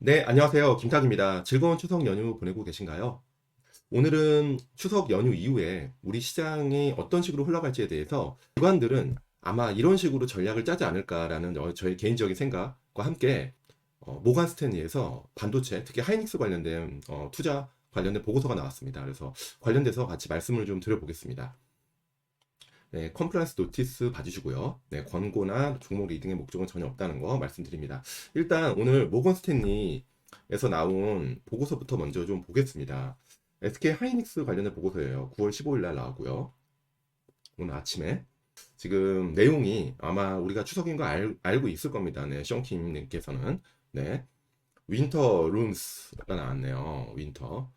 네, 안녕하세요. 김탁입니다. 즐거운 추석 연휴 보내고 계신가요? 오늘은 추석 연휴 이후에 우리 시장이 어떤 식으로 흘러갈지에 대해서 기관들은 아마 이런 식으로 전략을 짜지 않을까라는 어, 저의 개인적인 생각과 함께 어, 모간 스탠리에서 반도체, 특히 하이닉스 관련된 어, 투자 관련된 보고서가 나왔습니다. 그래서 관련돼서 같이 말씀을 좀 드려보겠습니다. 네, 컴플라이언스 노티스 봐주시고요. 네, 권고나 종목 리딩의 목적은 전혀 없다는 거 말씀드립니다. 일단 오늘 모건 스탠리에서 나온 보고서부터 먼저 좀 보겠습니다. SK 하이닉스 관련된 보고서예요. 9월 15일 날 나왔고요. 오늘 아침에 지금 내용이 아마 우리가 추석인 거 알, 알고 있을 겁니다. 네, 션킴님께서는 네, 윈터 룸스가 나왔네요. 윈터.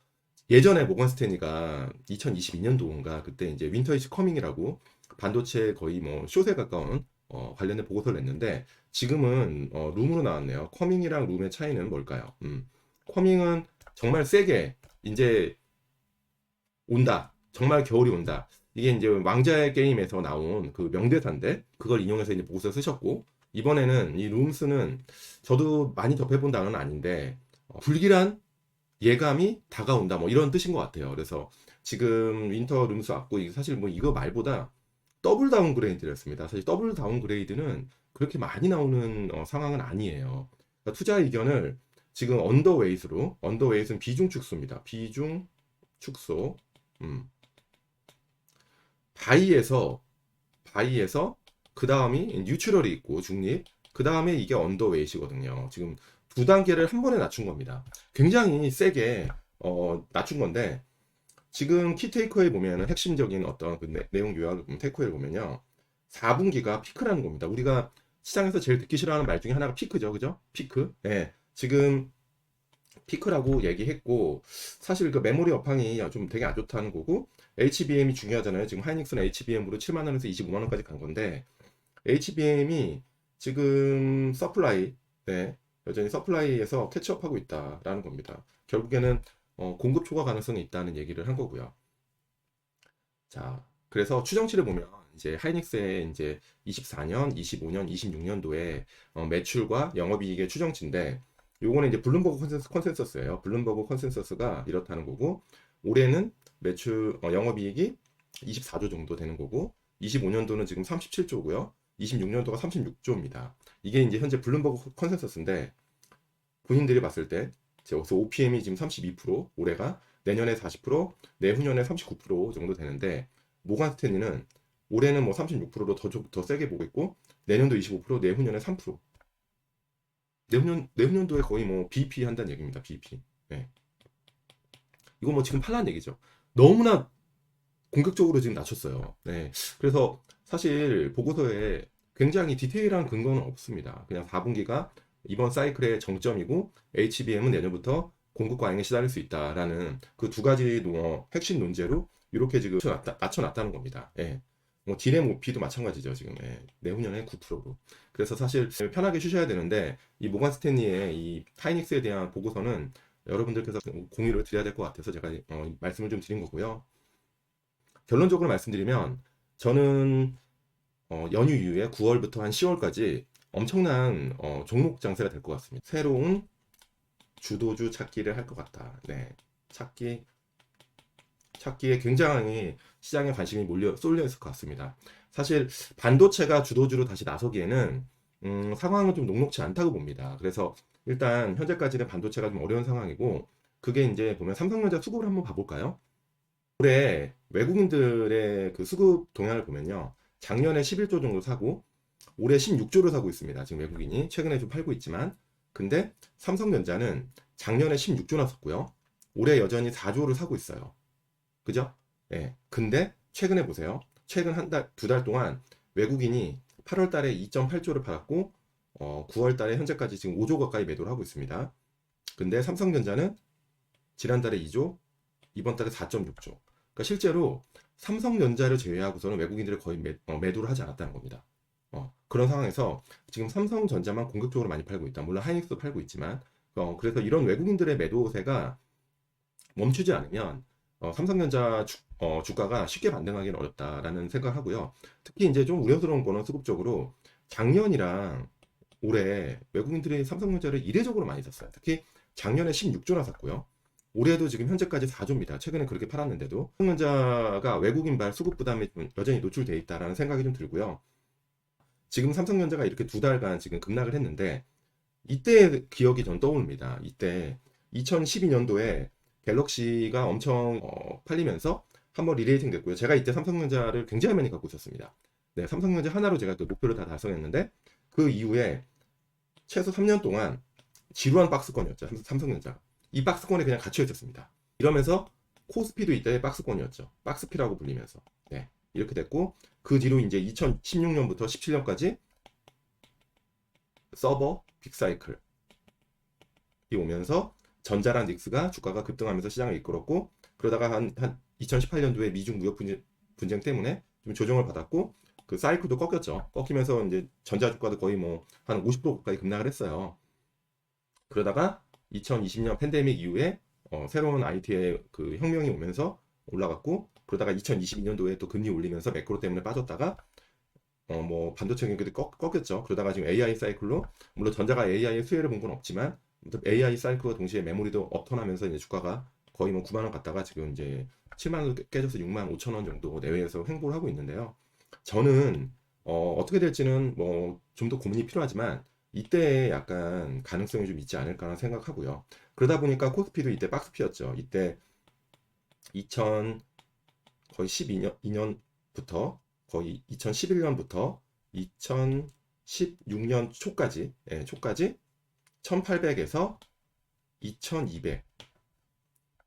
예전에 모건 스탠리가 2022년도인가 그때 이제 윈터 이즈 커밍이라고 반도체 거의 뭐 숏에 가까운 어, 관련된 보고서를 냈는데 지금은 어, 룸으로 나왔네요. 커밍이랑 룸의 차이는 뭘까요? 음, 커밍은 정말 세게 이제 온다. 정말 겨울이 온다. 이게 이제 왕자의 게임에서 나온 그 명대사인데 그걸 인용해서 이제 보고서 쓰셨고 이번에는 이 룸스는 저도 많이 접해본 단어는 아닌데 어, 불길한 예감이 다가온다 뭐 이런 뜻인 것 같아요. 그래서 지금 윈터 룸스 왔고 사실 뭐 이거 말보다 더블 다운그레이드였습니다. 사실 더블 다운그레이드는 그렇게 많이 나오는 어, 상황은 아니에요. 그러니까 투자 의견을 지금 언더웨이트로 언더웨이트는 비중 축소입니다. 비중 축소. 음. 바이에서 바이에서 그 다음이 뉴트럴이 있고 중립. 그 다음에 이게 언더웨이트거든요. 지금 두 단계를 한 번에 낮춘 겁니다. 굉장히 세게 어, 낮춘 건데 지금 키 테이크웨이 보면은 핵심적인 어떤 그 내, 용 요약을 보면 테이크웨이를 보면요. 4분기가 피크라는 겁니다. 우리가 시장에서 제일 듣기 싫어하는 말 중에 하나가 피크죠. 그죠? 피크. 예. 지금 피크라고 얘기했고 사실 그 메모리 업황이 좀 되게 안 좋다는 거고 HBM이 중요하잖아요. 지금 하이닉스는 HBM으로 7만 원에서 25만 원까지 간 건데 HBM이 지금 서플라이 네. 여전히 서플라이에서 캐치업하고 있다라는 겁니다. 결국에는 어, 공급 초과 가능성이 있다는 얘기를 한 거고요. 자, 그래서 추정치를 보면 이제 하이닉스의 이제 24년, 25년, 26년도에 어, 매출과 영업이익의 추정치인데 요거는 이제 블룸버그 컨센서, 컨센서스예요. 블룸버그 컨센서스가 이렇다는 거고 올해는 매출 어, 영업이익이 24조 정도 되는 거고 25년도는 지금 37조고요. 26년도가 36조입니다. 이게 이제 현재 블룸버그 컨센서스인데 본인들이 봤을 때 여기서 OPM이 지금 32% 올해가 내년에 40% 내후년에 39% 정도 되는데 모간 스탠리는 올해는 뭐 36%로 더, 더 세게 보고 있고 내년도 25% 내후년에 3% 내후년 내후년도에 거의 뭐 BP 한다는 얘기입니다. BP. 네. 이거 뭐 지금 팔란 얘기죠. 너무나 공격적으로 지금 낮췄어요. 네. 그래서 사실 보고서에 굉장히 디테일한 근거는 없습니다. 그냥 4분기가 이번 사이클의 정점이고 HBM은 내년부터 공급 과잉에 시달릴 수 있다라는 그 두 가지 핵심 논제로 이렇게 지금 낮춰놨다, 낮춰놨다 는 겁니다. 예. 뭐 딜의 모피도 마찬가지죠 지금 예. 내후년에 9%로 그래서 사실 편하게 쉬셔야 되는데 이 모간 스탠리의 이 하이닉스에 대한 보고서는 여러분들께서 공유를 드려야 될 것 같아서 제가 어, 말씀을 좀 드린 거고요 결론적으로 말씀드리면 저는 어, 연휴 이후에 9월부터 한 10월까지 엄청난 어, 종목 장세가 될 것 같습니다. 새로운 주도주 찾기를 할 것 같다. 네, 찾기 찾기에 굉장히 시장에 관심이 몰려 쏠려 있을 것 같습니다. 사실 반도체가 주도주로 다시 나서기에는 음, 상황은 좀 녹록치 않다고 봅니다. 그래서 일단 현재까지는 반도체가 좀 어려운 상황이고 그게 이제 보면 삼성전자 수급을 한번 봐볼까요? 올해 외국인들의 그 수급 동향을 보면요. 작년에 11조 정도 사고 올해 16조를 사고 있습니다. 지금 외국인이 최근에 좀 팔고 있지만 근데 삼성전자는 작년에 16조나 샀고요. 올해 여전히 4조를 사고 있어요. 그죠? 예. 네. 근데 최근에 보세요. 최근 한 달, 두 달 동안 외국인이 8월 달에 2.8조를 팔았고 어, 9월 달에 현재까지 지금 5조 가까이 매도를 하고 있습니다. 근데 삼성전자는 지난달에 2조, 이번 달에 4.6조. 그러니까 실제로 삼성전자를 제외하고서는 외국인들이 거의 매, 어, 매도를 하지 않았다는 겁니다. 어, 그런 상황에서 지금 삼성전자만 공격적으로 많이 팔고 있다. 물론 하이닉스도 팔고 있지만 어, 그래서 이런 외국인들의 매도세가 멈추지 않으면 어, 삼성전자 주, 어, 주가가 쉽게 반등하기는 어렵다라는 생각을 하고요. 특히 이제 좀 우려스러운 거는 수급적으로 작년이랑 올해 외국인들이 삼성전자를 이례적으로 많이 샀어요. 특히 작년에 16조나 샀고요. 올해도 지금 현재까지 4조입니다. 최근에 그렇게 팔았는데도 삼성전자가 외국인발 수급 부담에 좀 여전히 노출돼 있다라는 생각이 좀 들고요. 지금 삼성전자가 이렇게 두 달간 지금 급락을 했는데 이때 기억이 전 떠오릅니다. 이때 2012년도에 갤럭시가 엄청 어, 팔리면서 한번 리레이팅 됐고요. 제가 이때 삼성전자를 굉장히 많이 갖고 있었습니다. 네, 삼성전자 하나로 제가 그 목표를 다 달성했는데 그 이후에 최소 3년 동안 지루한 박스권이었죠. 삼- 삼성전자가. 이 박스권에 그냥 갇혀 있었습니다. 이러면서 코스피도 이때 박스권이었죠. 박스피라고 불리면서. 네, 이렇게 됐고 그 뒤로 이제 2016년부터 17년까지 서버 빅사이클이 오면서 전자랑 닉스가 주가가 급등하면서 시장을 이끌었고 그러다가 한, 한 2018년도에 미중 무역 분쟁, 분쟁 때문에 좀 조정을 받았고 그 사이클도 꺾였죠. 꺾이면서 이제 전자 주가도 거의 뭐 한 50% 가까이 급락을 했어요. 그러다가 2020년 팬데믹 이후에 어, 새로운 IT의 그 혁명이 오면서 올라갔고 그러다가 2022년도에 또 금리 올리면서 매크로 때문에 빠졌다가 어 뭐 반도체 경기도 꺾, 꺾였죠. 그러다가 지금 AI 사이클로 물론 전자가 AI의 수혜를 본 건 없지만 AI 사이클과 동시에 메모리도 업턴하면서 이제 주가가 거의 뭐 9만 원 갔다가 지금 이제 7만 원 깨져서 6만 5천 원 정도 내외에서 횡보를 하고 있는데요. 저는 어, 어떻게 될지는 뭐 좀 더 고민이 필요하지만 이때 약간 가능성이 좀 있지 않을까 생각하고요. 그러다 보니까 코스피도 이때 박스피였죠. 이때 2000 거의 12년 2년부터 거의 2011년부터 2016년 초까지 예, 초까지 1800에서 2200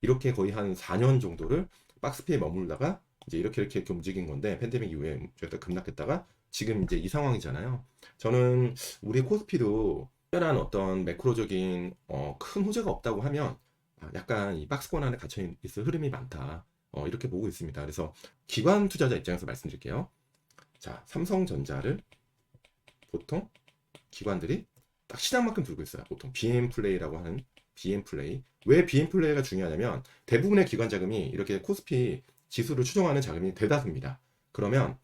이렇게 거의 한 4년 정도를 박스피에 머물다가 이제 이렇게 이렇게 이렇게 움직인 건데 팬데믹 이후에 저희가 급락했다가 지금 이제 이 상황이잖아요. 저는 우리 코스피도 특별한 어떤 매크로적인 어, 큰 호재가 없다고 하면 아, 약간 이 박스권 안에 갇혀 있을 흐름이 많다. 어, 이렇게 보고 있습니다. 그래서 기관 투자자 입장에서 말씀드릴게요. 자, 삼성전자를 보통 기관들이 딱 시장만큼 들고 있어요. 보통 BM 플레이라고 하는 BM 플레이. 왜 BM 플레이가 중요하냐면 대부분의 기관 자금이 이렇게 코스피 지수를 추정하는 자금이 대다수입니다. 그러면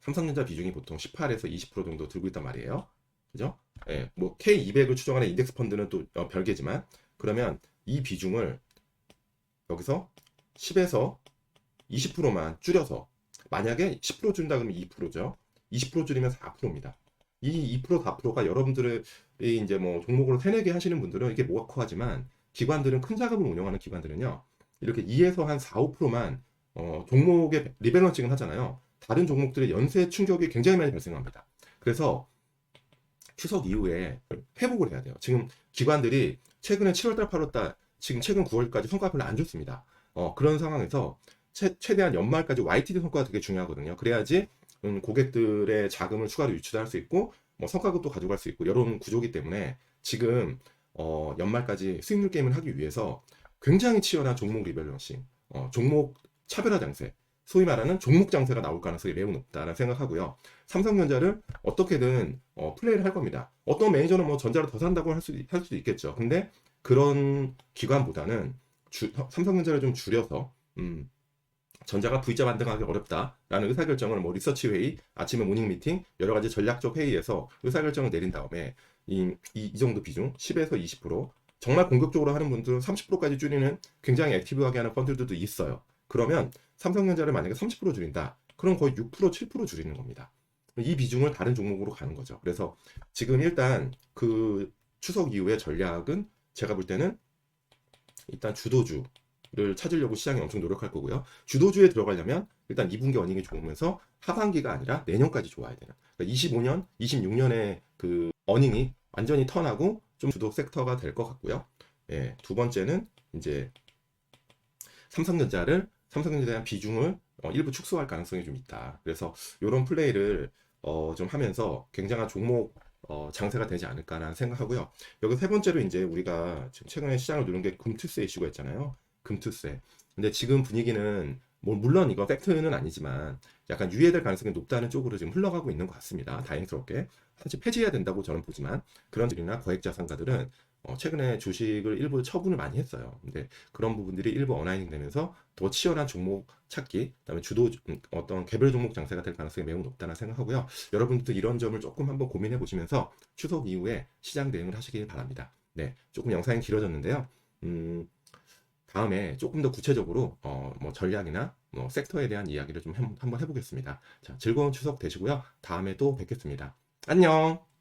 삼성전자 비중이 보통 18에서 20% 정도 들고 있단 말이에요. 그죠? 예, 뭐 K200을 추정하는 인덱스 펀드는 또 어, 별개지만 그러면 이 비중을 여기서 10에서 20%만 줄여서 만약에 10% 준다 그러면 2%죠. 20% 줄이면 4%입니다. 이 2% 4%가 여러분들의 이제 뭐 종목으로 세네 개 하시는 분들은 이게 뭐가 커하지만 기관들은 큰 자금을 운영하는 기관들은요. 이렇게 2에서 한 4, 5%만 어, 종목의 리밸런싱을 하잖아요. 다른 종목들의 연쇄 충격이 굉장히 많이 발생합니다. 그래서 추석 이후에 회복을 해야 돼요. 지금 기관들이 최근에 7월달, 8월달, 지금 최근 9월까지 성과가 별로 안 좋습니다. 어, 그런 상황에서 최, 최대한 연말까지 YTD 성과가 되게 중요하거든요. 그래야지 음, 고객들의 자금을 추가로 유출할 수 있고 뭐 성과급도 가져갈 수 있고 이런 구조기 때문에 지금 어, 연말까지 수익률 게임을 하기 위해서 굉장히 치열한 종목 리밸런싱, 어, 종목 차별화 장세, 소위 말하는 종목 장세가 나올 가능성이 매우 높다라는 생각하고요. 삼성전자를 어떻게든 어, 플레이를 할 겁니다. 어떤 매니저는 뭐 전자를 더 산다고 할 수도, 할 수도 있겠죠. 근데 그런 기관보다는 주- 삼성전자를 좀 줄여서 음, 전자가 V자 반등하기 어렵다라는 의사결정을 뭐 리서치 회의, 아침에 모닝 미팅, 여러 가지 전략적 회의에서 의사결정을 내린 다음에 이, 이, 이 정도 비중 10에서 20% 정말 공격적으로 하는 분들은 30%까지 줄이는 굉장히 액티브하게 하는 펀드들도 있어요. 그러면 삼성전자를 만약에 30% 줄인다. 그럼 거의 6% 7% 줄이는 겁니다. 이 비중을 다른 종목으로 가는 거죠. 그래서 지금 일단 그 추석 이후의 전략은 제가 볼 때는 일단 주도주 를 찾으려고 시장이 엄청 노력할 거고요. 주도주에 들어가려면 일단 2분기 어닝이 좋으면서 하반기가 아니라 내년까지 좋아야 되는. 그러니까 25년, 26년에 그 어닝이 완전히 턴하고 좀 주도 섹터가 될 것 같고요. 예, 두 번째는 이제 삼성전자를 삼성전자에 대한 비중을 어, 일부 축소할 가능성이 좀 있다. 그래서 이런 플레이를 어, 좀 하면서 굉장한 종목 어, 장세가 되지 않을까라는 생각하고요. 여기 세 번째로 이제 우리가 지금 최근에 시장을 누른 게 금투세 이슈가 있잖아요. 금투세. 근데 지금 분위기는 뭐 물론 이거 팩트는 아니지만 약간 유예될 가능성이 높다는 쪽으로 지금 흘러가고 있는 것 같습니다. 다행스럽게. 사실 폐지해야 된다고 저는 보지만 그런 들이나 거액 자산가들은 어, 최근에 주식을 일부 처분을 많이 했어요. 근데 그런 부분들이 일부 어나이닝 되면서 더 치열한 종목 찾기, 그다음에 주도 음, 어떤 개별 종목 장세가 될 가능성이 매우 높다는 생각하고요. 여러분들도 이런 점을 조금 한번 고민해 보시면서 추석 이후에 시장 대응을 하시길 바랍니다. 네, 조금 영상이 길어졌는데요. 음, 다음에 조금 더 구체적으로 어, 뭐 전략이나 뭐 섹터에 대한 이야기를 좀 한- 한번 해보겠습니다. 자, 즐거운 추석 되시고요. 다음에 또 뵙겠습니다. 안녕!